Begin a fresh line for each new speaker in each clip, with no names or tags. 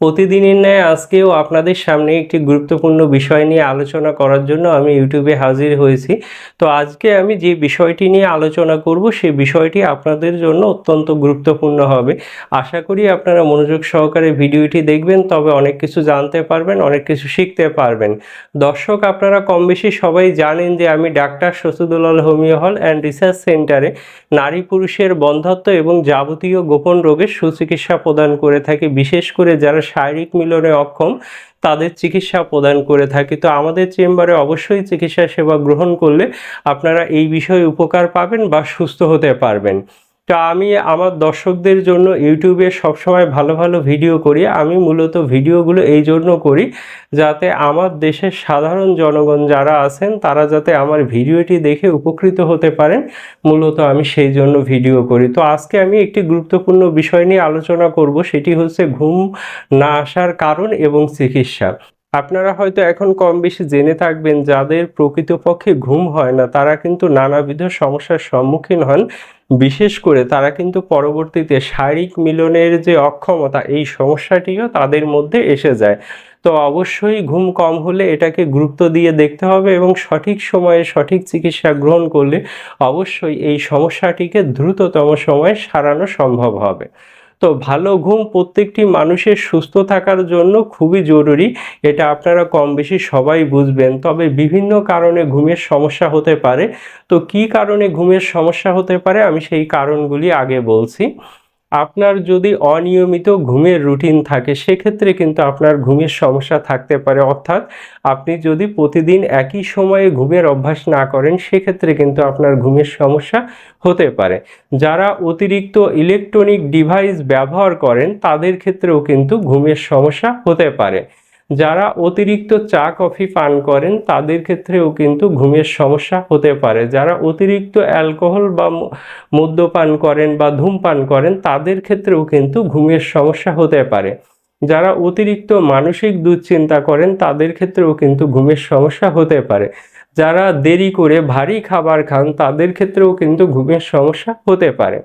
প্রতিদিনের ন্যায় আজকেও আপনাদের সামনে একটি গুরুত্বপূর্ণ বিষয় নিয়ে আলোচনা করার জন্য আমি ইউটিউবে হাজির হয়েছি। তো আজকে আমি যে বিষয়টি নিয়ে আলোচনা করব সেই বিষয়টি আপনাদের জন্য অত্যন্ত গুরুত্বপূর্ণ হবে। আশা করি আপনারা মনোযোগ সহকারে ভিডিওটি দেখবেন, তবে অনেক কিছু জানতে পারবেন, অনেক কিছু শিখতে পারবেন। দর্শক, আপনারা কম বেশি সবাই জানেন যে আমি ডাক্তার শসুদুলাল হোমিও হল অ্যান্ড রিসার্চ সেন্টারে নারী পুরুষের বন্ধত্ব এবং যাবতীয় গোপন রোগের সুচিকিৎসা প্রদান করে থাকি। বিশেষ করে যারা শারীরিক মিলনে অক্ষম, তাদের চিকিৎসা প্রদান করে থাকি। তো আমাদের চেম্বারে অবশ্যই চিকিৎসা সেবা গ্রহণ করলে আপনারা এই বিষয়ে উপকার পাবেন বা সুস্থ হতে পারবেন। তো আমি আমার দর্শকদের জন্য ইউটিউবে সবসময় ভালো ভালো ভিডিও করি। আমি মূলত ভিডিওগুলো এই জন্য করি যাতে আমার দেশের সাধারণ জনগণ যারা আছেন, তারা যাতে আমার ভিডিওটি দেখে উপকৃত হতে পারেন। মূলত আমি সেই জন্য ভিডিও করি। তো আজকে আমি একটি গুরুত্বপূর্ণ বিষয় নিয়ে আলোচনা করব, সেটি হচ্ছে ঘুম না আসার কারণ এবং চিকিৎসা। আপনারা হয়তো এখন কম বেশি জেনে থাকবেন, যাদের প্রকৃতপক্ষে ঘুম হয় না, তারা কিন্তু নানাবিধ সমস্যার সম্মুখীন হন। বিশেষ করে তারা কিন্তু পরবর্তীতে শারীরিক মিলনের যে অক্ষমতা, এই সমস্যাটিও তাদের মধ্যে এসে যায়। তো অবশ্যই ঘুম কম হলে এটাকে গুরুত্ব দিয়ে দেখতে হবে এবং সঠিক সময়ে সঠিক চিকিৎসা গ্রহণ করলে অবশ্যই এই সমস্যাটিকে দ্রুততম সময়ে সারানো সম্ভব হবে। তো ভালো ঘুম প্রত্যেকটি মানুষের সুস্থ থাকার জন্য খুবই জরুরি। এটা আপনারা কম বেশি সবাই বুঝবেন। তবে বিভিন্ন কারণে ঘুমের সমস্যা হতে পারে। তো কি কারণে ঘুমের সমস্যা হতে পারে? আমি সেই কারণগুলি আগে বলছি। আপনার যদি অনিয়মিত ঘুমের রুটিন থাকে, সেক্ষেত্রে কিন্তু আপনার ঘুমের সমস্যা থাকতে পারে। অর্থাৎ আপনি যদি প্রতিদিন একই সময়ে ঘুমের অভ্যাস না করেন, সেক্ষেত্রে কিন্তু আপনার ঘুমের সমস্যা হতে পারে। যারা অতিরিক্ত ইলেকট্রনিক ডিভাইস ব্যবহার করেন, তাদের ক্ষেত্রেও কিন্তু ঘুমের সমস্যা হতে পারে। যারা অতিরিক্ত চা, কফি পান করেন, তাদের ক্ষেত্রেও কিন্তু ঘুমের সমস্যা হতে পারে। যারা অতিরিক্ত অ্যালকোহল বা মদ্যপান করেন বা ধূমপান করেন, তাদের ক্ষেত্রেও কিন্তু ঘুমের সমস্যা হতে পারে। যারা অতিরিক্ত মানসিক দুশ্চিন্তা করেন, তাদের ক্ষেত্রেও কিন্তু ঘুমের সমস্যা হতে পারে। যারা দেরি করে ভারী খাবার খান, তাদের ক্ষেত্রেও কিন্তু ঘুমের সমস্যা হতে পারে।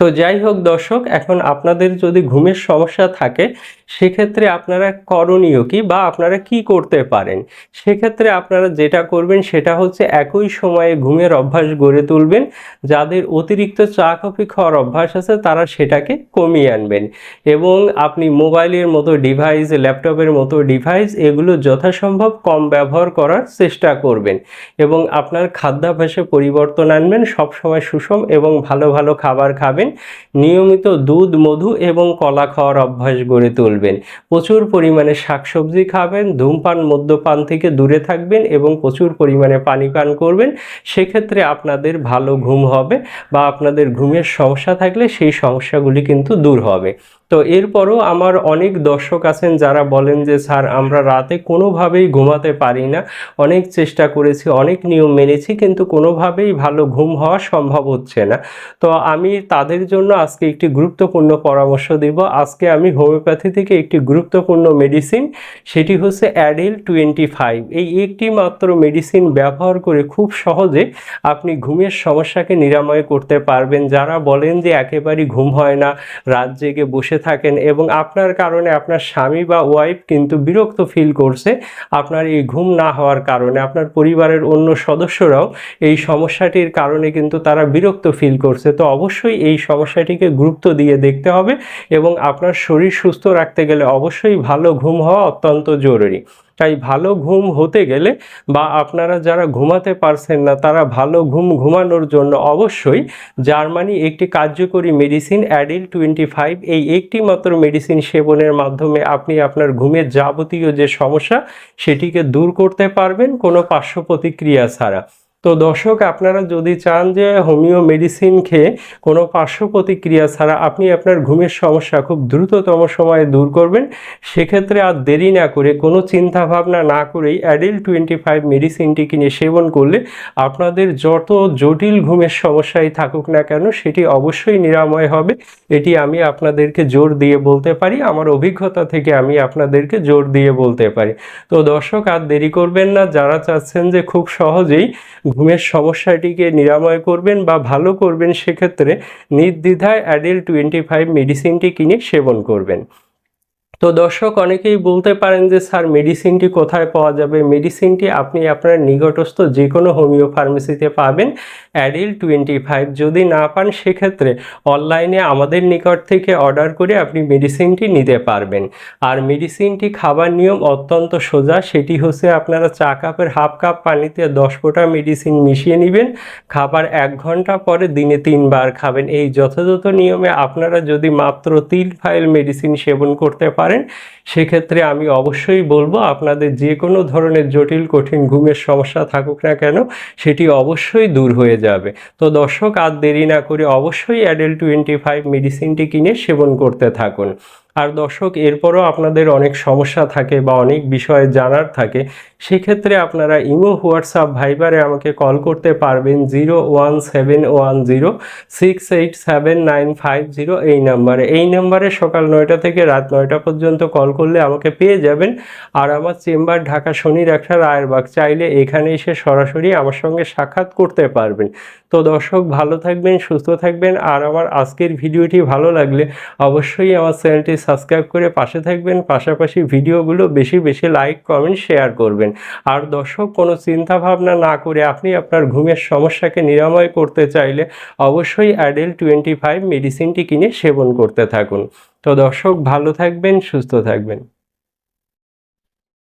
তো যাই হোক দর্শক, এখন আপনাদের যদি ঘুমের সমস্যা থাকে, সেক্ষেত্রে আপনারা করণীয় কি বা আপনারা কি করতে পারেন? সেক্ষেত্রে আপনারা যেটা করবেন সেটা হচ্ছে একই সময়ে ঘুমের অভ্যাস গড়ে তুলবেন। যাদের অতিরিক্ত চা কফি খাওয়ার অভ্যাস আছে, তারা সেটাকে কমিয়ে আনবেন। এবং আপনি মোবাইলের মতো ডিভাইস ল্যাপটপের মতো ডিভাইস এগুলো যথাসম্ভব কম ব্যবহার করার চেষ্টা করবেন। এবং আপনার খাদ্যাভ্যাসে পরিবর্তন আনবেন, সবসময় সুষম এবং ভালো ভালো খাবার খাবেন। নিয়মিত দুধ, মধু এবং কলা খাওয়ার অভ্যাস গড়ে তুলবেন। প্রচুর পরিমাণে শাকসবজি খাবেন, ধূমপান, মদ্যপান থেকে দূরে থাকবেন এবং প্রচুর পরিমাণে পানি পান করবেন। সেক্ষেত্রে আপনাদের ভালো ঘুম হবে বা আপনাদের ঘুমের সমস্যা থাকলে সেই সমস্যাগুলি কিন্তু দূর হবে। তো এরপরও আমার অনেক দর্শক আছেন যারা বলেন যে, স্যার, আমরা রাতে কোনোভাবেই ঘুমাতে পারি না। অনেক চেষ্টা করেছি, অনেক নিয়ম মেনেছি, কিন্তু কোনোভাবেই ভালো ঘুম হওয়া সম্ভব হচ্ছে না। তো আমি তাদের জন্য আজকে একটি গুরুত্বপূর্ণ পরামর্শ দিব। আজকে আমি হোমিওপ্যাথি থেকে একটি গুরুত্বপূর্ণ মেডিসিন, সেটি হচ্ছে অ্যাডিল টোয়েন্টি ফাইভ। এই একটি মাত্র মেডিসিন ব্যবহার করে খুব সহজে আপনি ঘুমের সমস্যাকে নিরাময় করতে পারবেন। যারা বলেন যে, একেবারেই ঘুম হয় না, রাত জেগে বসে থাকেন এবং আপনার কারণে আপনার স্বামী বা ওয়াইফ কিন্তু বিরক্ত ফিল করছে আপনার এই ঘুম না হওয়ার কারণে। আপনার পরিবারের অন্য সদস্যরাও এই সমস্যাটির কারণে কিন্তু তারা বিরক্ত ফিল করছে। তো অবশ্যই এই সমস্যাটিকে গুরুত্ব দিয়ে দেখতে হবে এবং আপনার শরীর সুস্থ রাখতে গেলে অবশ্যই ভালো ঘুম হওয়া অত্যন্ত জরুরি। তাই ভালো ঘুম হতে গেলে বা আপনারা যারা ঘুমাতে পারছেন না, তারা ভালো ঘুম ঘুমানোর জন্য অবশ্যই জার্মানি একটি কার্যকরী মেডিসিন অ্যাডিল টোয়েন্টি ফাইভ এই একটি মাত্র মেডিসিন সেবনের মাধ্যমে আপনি আপনার ঘুমের যাবতীয় যে সমস্যা, সেটিকে দূর করতে পারবেন, কোনো পার্শ্ব প্রতিক্রিয়া ছাড়া। তো দর্শক, আপনারা যদি চান যে হোমিও মেডিসিন খেয়ে কোনো পার্শ্ব প্রতিক্রিয়া ছাড়া আপনি আপনার ঘুমের সমস্যা খুব দ্রুততম সময়ে দূর করবেন, সেক্ষেত্রে আর দেরি না করে, কোনো চিন্তা ভাবনা না করেই অ্যাডিল টোয়েন্টি ফাইভ মেডিসিনটি কিনে সেবন করলে আপনাদের যত জটিল ঘুমের সমস্যাই থাকুক না কেন, সেটি অবশ্যই নিরাময় হবে। এটি আমি আপনাদেরকে জোর দিয়ে বলতে পারি, আমার অভিজ্ঞতা থেকে আমি আপনাদেরকে জোর দিয়ে বলতে পারি। তো দর্শক, আর দেরি করবেন না, যারা চাচ্ছেন যে খুব সহজেই ঘুমের সমস্যাটিকে নিরাময় করবেন বা ভালো করবেন, সেক্ষেত্রে নির্দ্বিধায় অ্যাডেল টোয়েন্টি ফাইভ মেডিসিনটি কিনে সেবন করবেন। তো দর্শক, অনেকেই বলতে পারেন যে, স্যার মেডিসিনটি কোথায় পাওয়া যাবে? মেডিসিনটি আপনি আপনার নিকটস্থ যে কোনো হোমিও ফার্মেসিতে পাবেন অ্যাডিল টোয়েন্টি ফাইভ যদি না পান, সেক্ষেত্রে অনলাইনে আমাদের নিকট থেকে অর্ডার করে আপনি মেডিসিনটি নিতে পারবেন। আর মেডিসিনটি খাবার নিয়ম অত্যন্ত সোজা। সেটি হচ্ছে আপনারা চা কাপের হাফ কাপ পানিতে দশ ফোঁটা মেডিসিন মিশিয়ে নেবেন। খাবার এক ঘণ্টা পরে দিনে তিনবার খাবেন। এই যথাযথ নিয়মে আপনারা যদি মাত্র তিন ফাইল মেডিসিন সেবন করতে পারেন সেক্ষেত্রে আমি অবশ্যই বলব আপনাদের যে কোনো ধরনের জটিল, কঠিন ঘুমের সমস্যা থাকুক না কেন, সেটি অবশ্যই দূর হয়ে যাবে। তো দর্শক, আর দেরি না করে অবশ্যই অ্যাডেল টোয়েন্টি ফাইভ মেডিসিনটি কিনে সেবন করতে থাকুন। আর দর্শক, এরপরও আপনাদের অনেক সমস্যা থাকে বা অনেক বিষয়ে জানার থাকে, সেক্ষেত্রে আপনারা ইমো, হোয়াটসঅ্যাপ, ভাইবারে আমাকে কল করতে পারবেন zero one seven one zero, six eight seven nine five zero এই নাম্বারে। এই নাম্বারে সকাল নয়টা থেকে রাত নয়টা পর্যন্ত কল করলে আমাকে পেয়ে যাবেন। আর আমার চেম্বার ঢাকা শনি রেখা রায়েরবাগ, চাইলে এখানে এসে সরাসরি আমার সঙ্গে সাক্ষাৎ করতে পারবেন। তো দর্শক, ভালো থাকবেন, সুস্থ থাকবেন। আর আমার আজকের ভিডিওটি ভালো লাগলে অবশ্যই আমার চ্যানেলটি সাবস্ক্রাইব করে পাশে থাকবেন, পাশাপাশি ভিডিওগুলো বেশি বেশি লাইক কমেন্ট শেয়ার করবেন। আর দর্শক, কোনো চিন্তা ভাবনা না করে আপনি আপনার ঘুমের সমস্যাকে নিরাময় করতে চাইলে অবশ্যই অ্যাডেল টোয়েন্টি ফাইভ মেডিসিনটি কিনে সেবন করতে থাকুন। তো দর্শক, ভালো থাকবেন, সুস্থ থাকবেন।